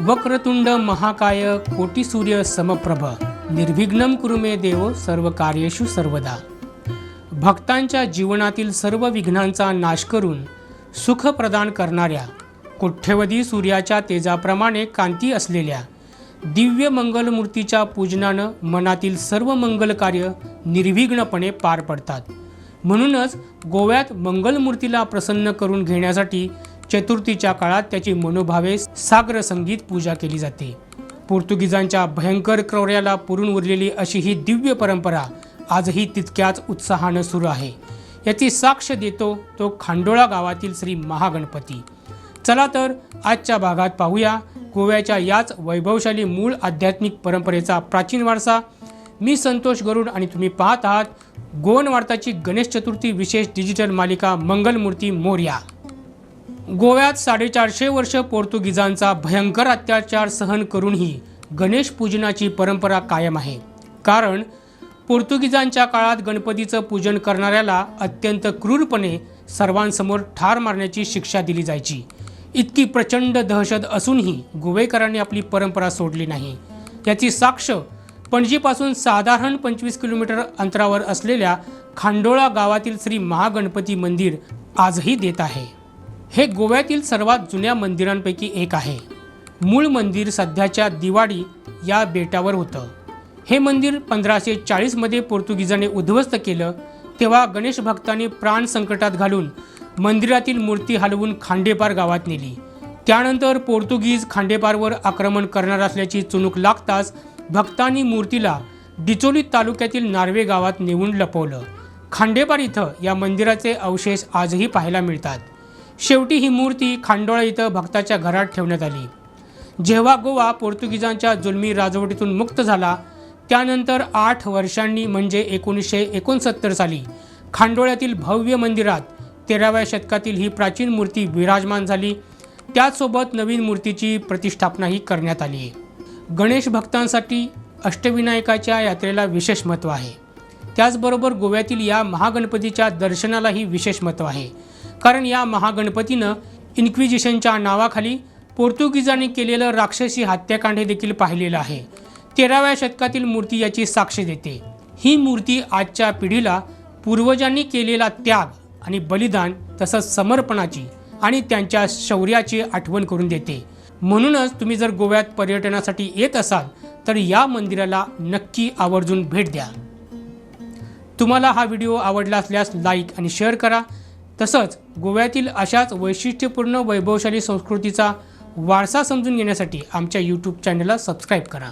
वक्रतुंड महाकाय कोटी सूर्य समप्रभ निर्विघ्नम कुरुमे देव सर्व कार्येषु सर्वदा. भक्तांच्या जीवनातील सर्व विघ्नांचा नाश करून सुख प्रदान करणाऱ्या कोठ्यवधी सूर्याच्या तेजाप्रमाणे कांती असलेल्या दिव्य मंगलमूर्तीच्या पूजनानं मनातील सर्व मंगल कार्य निर्विघ्नपणे पार पडतात. म्हणूनच गोव्यात मंगलमूर्तीला प्रसन्न करून घेण्यासाठी चतुर्थीच्या काळात त्याची मनोभावे सागर संगीत पूजा केली जाते. पोर्तुगीजांच्या भयंकर क्रौर्याला पुरून उरलेली अशी ही दिव्य परंपरा आजही तितक्याच उत्साहानं सुरू आहे. याची साक्ष देतो तो खांडोळा गावातील श्री महागणपती. चला तर आजच्या भागात पाहूया गोव्याच्या याच वैभवशाली मूळ आध्यात्मिक परंपरेचा प्राचीन वारसा. मी संतोष गरुड आणि तुम्ही पाहत आहात गोवन वार्ताची गणेश चतुर्थी विशेष डिजिटल मालिका मंगलमूर्ती मोर्या. गोव्यात साडेचारशे वर्ष पोर्तुगीजांचा भयंकर अत्याचार सहन करूनही गणेश पूजनाची परंपरा कायम आहे. कारण पोर्तुगीजांच्या काळात गणपतीचं पूजन करणाऱ्याला अत्यंत क्रूरपणे सर्वांसमोर ठार मारण्याची शिक्षा दिली जायची. इतकी प्रचंड दहशत असूनही गोवेकरांनी आपली परंपरा सोडली नाही. याची साक्ष पणजीपासून साधारण पंचवीस किलोमीटर अंतरावर असलेल्या खांडोळा गावातील श्री महागणपती मंदिर आजही देत आहे. हे गोव्यातील सर्वात जुन्या मंदिरांपैकी एक आहे. मूळ मंदिर सध्याच्या दिवाडी या बेटावर होतं. हे मंदिर पंधराशे चाळीसमध्ये पोर्तुगीजाने उद्ध्वस्त केलं तेव्हा गणेश भक्तांनी प्राण संकटात घालून मंदिरातील मूर्ती हलवून खांडेपार गावात नेली. त्यानंतर पोर्तुगीज खांडेपारवर आक्रमण करणार असल्याची चुणूक लागताच भक्तांनी मूर्तीला डिचोली तालुक्यातील नार्वे गावात नेऊन लपवलं. खांडेपार इथं या मंदिराचे अवशेष आजही पाहायला मिळतात. शेवटी ही मूर्ती खांडोळा इथं भक्ताच्या घरात ठेवण्यात आली. जेव्हा गोवा पोर्तुगीजांच्या जुलमी राजवटीतून मुक्त झाला त्यानंतर आठ वर्षांनी म्हणजे एकोणीसशे एकोणसत्तर साली खांडोळ्यातील भव्य मंदिरात तेराव्या शतकातील ही प्राचीन मूर्ती विराजमान झाली. त्याचसोबत नवीन मूर्तीची प्रतिष्ठापनाही करण्यात आली. आहे गणेश भक्तांसाठी अष्टविनायकाच्या यात्रेला विशेष महत्त्व आहे. त्याचबरोबर गोव्यातील या महागणपतीच्या दर्शनालाही विशेष महत्त्व आहे. कारण या महागणपतीनं इन्क्विजिशनच्या नावाखाली पोर्तुगीजांनी केलेलं राक्षसी हत्याकांड हे देखील पाहिलेलं आहे. तेराव्या शतकातील मूर्ती याची साक्ष देते. ही मूर्ती आजच्या पिढीला पूर्वजांनी केलेला त्याग आणि बलिदान तसंच समर्पणाची आणि त्यांच्या शौर्याची आठवण करून देते. म्हणूनच तुम्ही जर गोव्यात पर्यटनासाठी येत असाल तर या मंदिराला नक्की आवर्जून भेट द्या. तुम्हाला हा व्हिडिओ आवडला असल्यास लाईक आणि शेअर करा. तसंच गोव्यातील अशाच वैशिष्ट्यपूर्ण वैभवशाली संस्कृतीचा वारसा समजून घेण्यासाठी आमच्या यूट्यूब चॅनलला सबस्क्राईब करा.